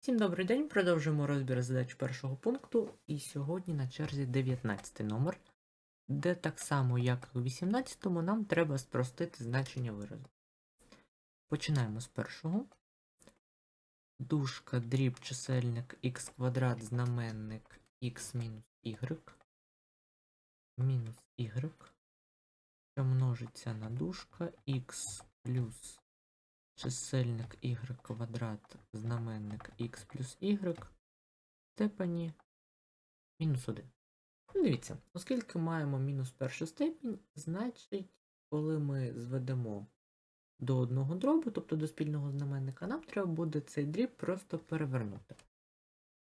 Всім добрий день. Продовжуємо розбір задач першого пункту. І сьогодні на черзі 19 номер, де так само, як у 18-му, нам треба спростити значення виразу. Починаємо з першого. Дужка, дріб, чисельник х квадрат, знаменник х мінус y. Мінус y. Що множиться на дужка х плюс чисельник y квадрат, знаменник x плюс y степені мінус 1. Ну, Дивіться, оскільки маємо мінус першу степінь, значить, коли ми зведемо до одного дробу, тобто до спільного знаменника, нам треба буде цей дріб просто перевернути.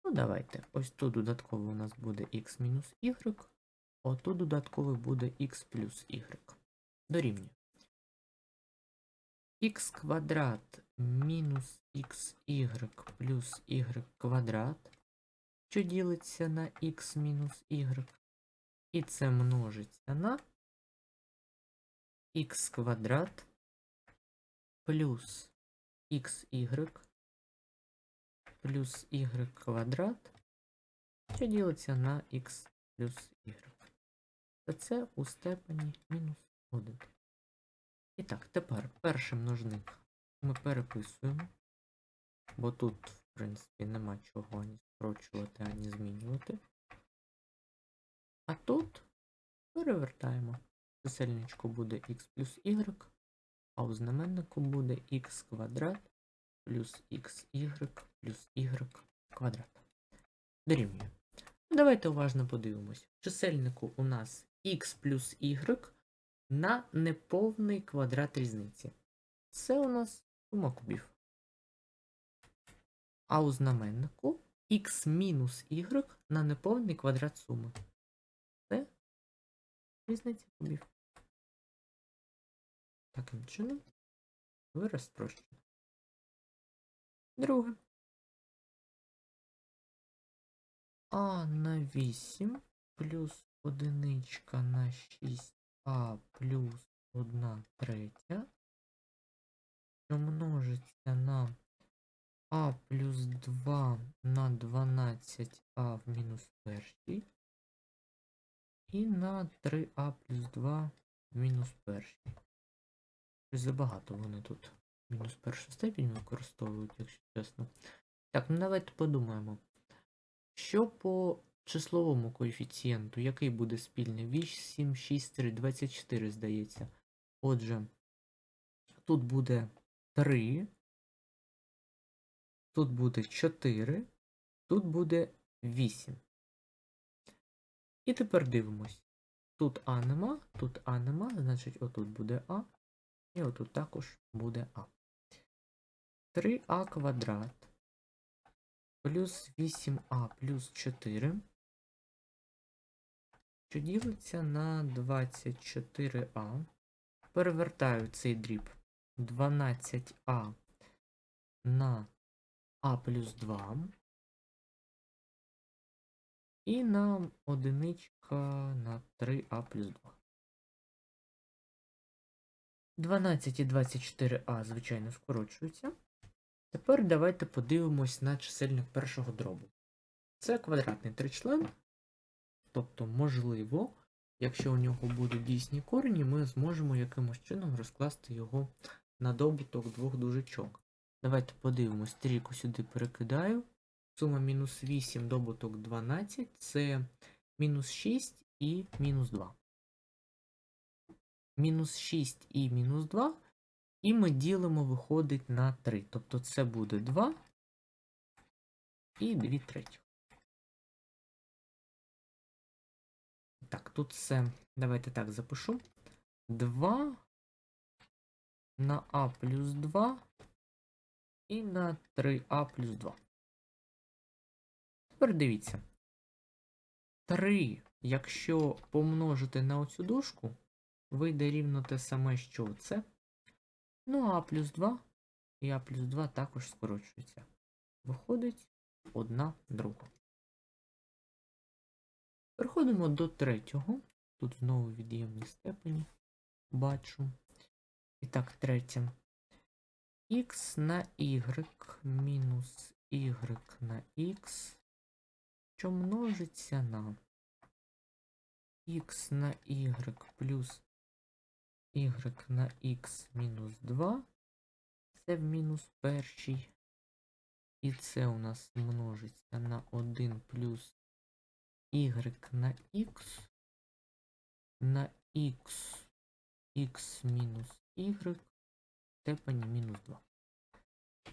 Ну, давайте. Ось тут додатково у нас буде x мінус y, отут додатково буде x плюс y. Дорівнює х квадрат мінус xy плюс y квадрат, що ділиться на x мінус y, і це множиться на х квадрат плюс xy плюс y квадрат, що ділиться на x плюс y. Та це у степені мінус 1. І так, тепер перший множник ми переписуємо, бо тут, в принципі, нема чого ані скорочувати, ані змінювати. А тут перевертаємо. Чисельничку буде х плюс y, а у знаменнику буде х квадрат плюс xy плюс y квадрат. Дорівнює. Давайте уважно подивимось. В чисельнику у нас х плюс y на неповний квадрат різниці. Це у нас сума кубів. А у знаменнику х мінус y на неповний квадрат суми. Це різниця кубів. Таким чином вираз спрощено. Друге. А на 8 плюс одиничка на 6 а плюс 1 третя, що множиться на а плюс 2 на 12а в мінус першій і на 3а плюс 2 в мінус першій. Забагато вони тут мінус першу степінь використовують, якщо чесно. Так, ну давайте подумаємо. Що по числовому коефіцієнту, який буде спільний? 8, 6, 3, 24, здається. Отже, тут буде 3, тут буде 4, тут буде 8. І тепер дивимось. Тут А нема, тут А нема, значить отут буде А, і отут також буде А. 3А квадрат плюс 8А плюс 4 що ділиться на 24а. Перевертаю цей дріб 12а на а плюс 2. І на одиничка на 3а плюс 2. 12 і 24а, звичайно, скорочуються. Тепер давайте подивимось на чисельник першого дробу. Це квадратний тричлен, Тобто, можливо, якщо у нього будуть дійсні корені, ми зможемо якимось чином розкласти його на добуток двох дужечок. Давайте подивимось, трійку сюди перекидаю. Сума мінус 8 добуток 12 це мінус 6 і мінус 2. Мінус 6 і мінус 2. І ми ділимо, виходить на 3. Тобто це буде 2 і 2 третіх. Так, тут все. Давайте так запишу. 2 на А плюс 2 і на 3А плюс 2. Тепер дивіться. 3, якщо помножити на оцю дужку, вийде рівно те саме, що це. Ну, А плюс 2 і А плюс 2 також скорочується. Виходить одна друга. Переходимо до третього. Тут знову від'ємні степені. Бачу. І так, третє. Х на y мінус y на х, що множиться на х на y плюс y на х мінус 2. Це в мінус першій. І це у нас множиться на 1 плюс y на х на х х мінус y степені мінус 2.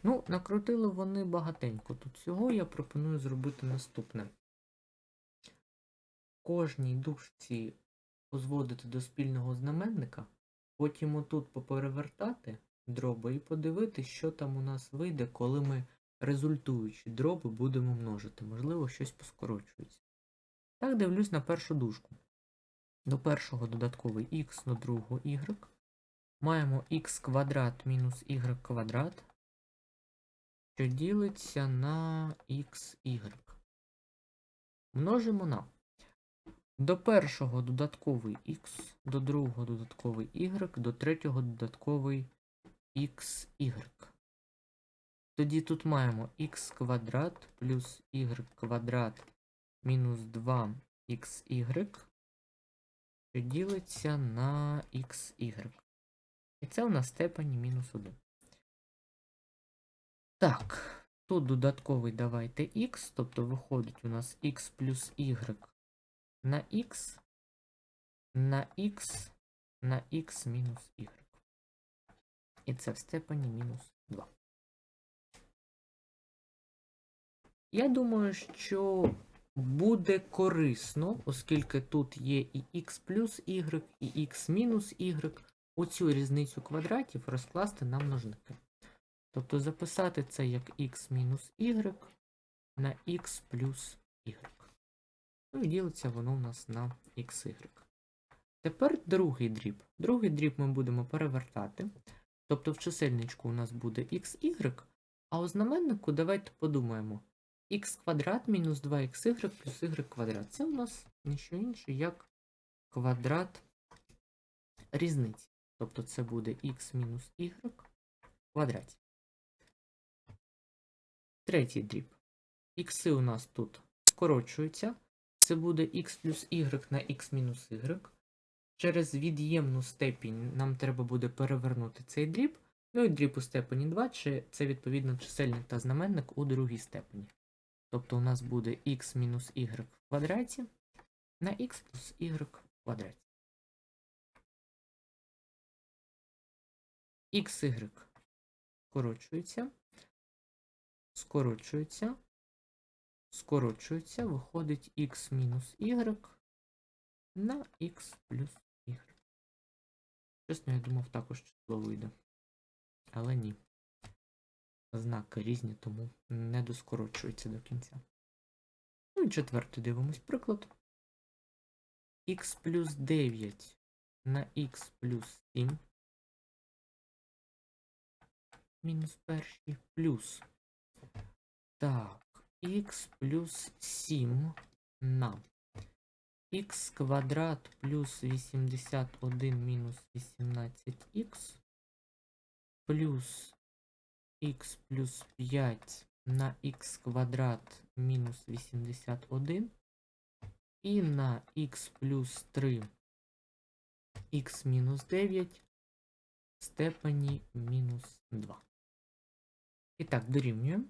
Ну, накрутили вони багатенько. Тут всього я пропоную зробити наступне. Кожній дужці позводити до спільного знаменника, потім отут поперевертати дроби і подивитись, що там у нас вийде, коли ми результуючі дроби будемо множити. Можливо, щось поскорочується. Так, дивлюсь на першу дужку. До першого додатковий х, до другого y. Маємо х квадрат мінус y квадрат, що ділиться на xy. Множимо на до першого додатковий х, до другого додатковий y, до третього додатковий xy. Тоді тут маємо х квадрат плюс y квадрат мінус 2xy, що ділиться на xy. І це у нас степені мінус 1. Так, тут додатковий давайте х, тобто виходить у нас х плюс y на х на х на х мінус y. І це в степені мінус 2. Я думаю, що буде корисно, оскільки тут є і х плюс y, і х мінус y, оцю різницю квадратів розкласти на множники. Тобто записати це як х мінус y на х плюс y. Ну і ділиться воно у нас на xy. Тепер другий дріб. Другий дріб ми будемо перевертати. Тобто в чисельничку у нас буде xy, а у знаменнику давайте подумаємо. Х квадрат мінус 2xy плюс y квадрат. Це у нас не що інше, як квадрат різниці. Тобто це буде х мінус y квадраті. Третій дріб. Ікси у нас тут скорочуються. Це буде х плюс y на х мінус y. Через від'ємну степінь нам треба буде перевернути цей дріб. Ну і дріб у степені 2, чи це відповідно чисельник та знаменник у другій степені. Тобто у нас буде х мінус y в квадраті на х плюс y в квадраті. xy скорочується, скорочується, скорочується, виходить х мінус y на х плюс y. Чесно, я думав, також число вийде. Але ні. Знаки різні, тому не доскорочується до кінця. Ну і четвертий дивимось приклад. х плюс 9 на х плюс 7 мінус перший плюс. Так, х плюс 7 на х квадрат плюс 81 мінус 18х плюс х плюс 5 на х квадрат мінус 81 і на х плюс 3 х мінус 9 в степені мінус 2. І так, дорівнюємо.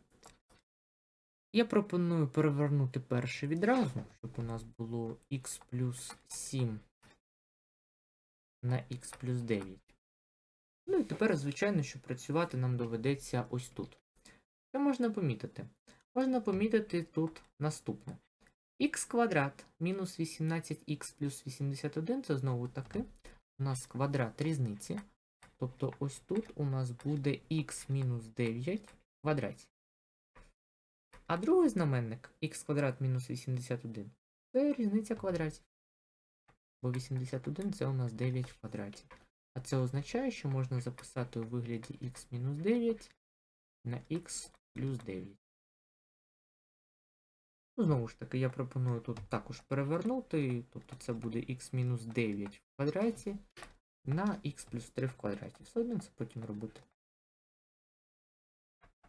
Я пропоную перевернути перше відразу, щоб у нас було х плюс 7 на х плюс 9. Ну і тепер, звичайно, що працювати нам доведеться ось тут. Що можна помітити? Можна помітити тут наступне. х квадрат мінус 18х плюс 81 це знову таки у нас квадрат різниці. Тобто ось тут у нас буде х мінус 9 в квадраті. А другий знаменник х квадрат мінус 81 це різниця квадратів. Бо 81 це у нас 9 в квадраті. А це означає, що можна записати у вигляді х мінус 9 на х плюс 9. Ну, Знову ж таки, я пропоную тут також перевернути, тобто це буде х мінус 9 в квадраті на х плюс 3 в квадраті. Все одно це потім робити.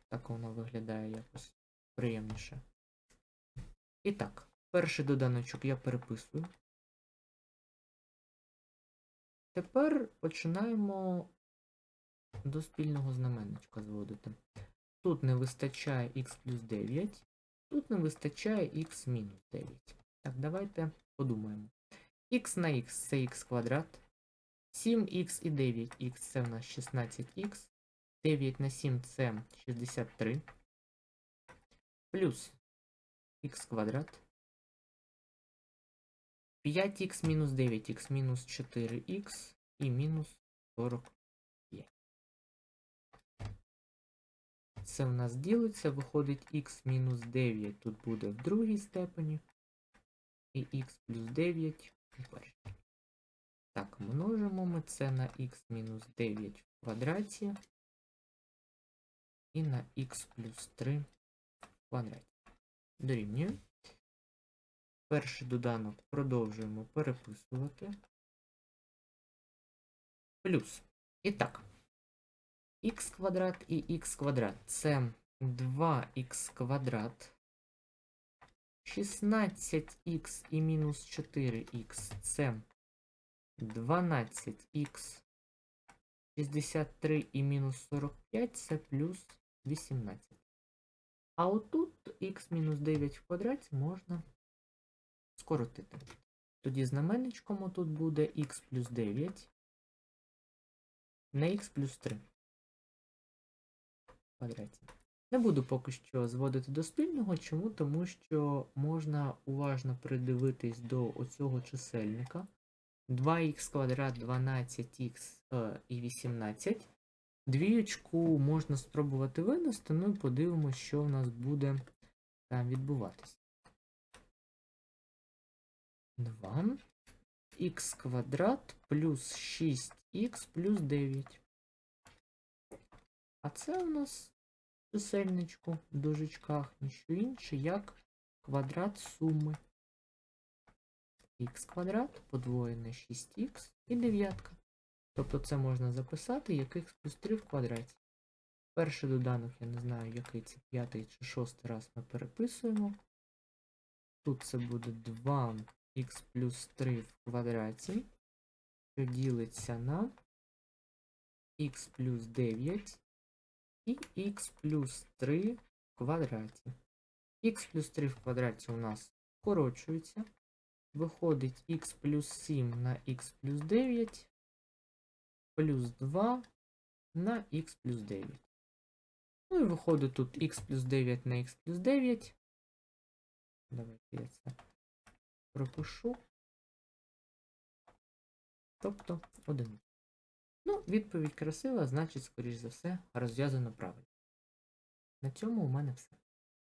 Так воно виглядає якось приємніше. І так, перший доданочок я переписую. Тепер починаємо до спільного знаменничка зводити. Тут не вистачає х плюс 9, тут не вистачає х мінус 9. Так, давайте подумаємо. х на х це х квадрат. 7х і 9х це в нас 16х. 9 на 7 це 63. Плюс х квадрат. 5х мінус 9х мінус 4х і мінус 45. Це в нас ділиться, виходить х мінус 9 тут буде в другій степені. І х плюс 9 у першій. Так, множимо ми це на х мінус 9 в квадраті і на х плюс 3 в квадраті. Дорівнює. Перший доданок продовжуємо переписувати. Плюс. І так. х квадрат і х квадрат це 2х квадрат. 16х і мінус 4х це 12х. 63 і мінус 45 це плюс 18. А отут х мінус 9 в квадраті можна скоротити. Тоді знаменничком тут буде х плюс 9 на х плюс 3 в квадраті. Не буду поки що зводити до спільного. Чому? Тому що можна уважно придивитись до оцього чисельника. 2х квадрат 12х е, і 18. Двієчку можна спробувати винести, ну і подивимося, що в нас буде там відбуватися. 2 х квадрат плюс 6х плюс 9. А це у нас чисельничку в дужечках, ніщо інше, як квадрат суми. х квадрат подвоєне 6х і дев'ятка. Тобто це можна записати як х плюс 3 в квадраті. Перший доданок, я не знаю, який це п'ятий чи шостий раз ми переписуємо. Тут це буде 2х плюс 3 в квадраті, що ділиться на х плюс 9 і х плюс 3 в квадраті. х плюс 3 в квадраті у нас скорочується. Виходить х плюс 7 на х плюс 9 плюс 2 на х плюс 9. Ну і виходить тут х плюс 9 на х плюс 9. Давайте я це пропишу. Тобто 1. Ну, відповідь красива, значить, скоріш за все, розв'язано правильно. На цьому у мене все.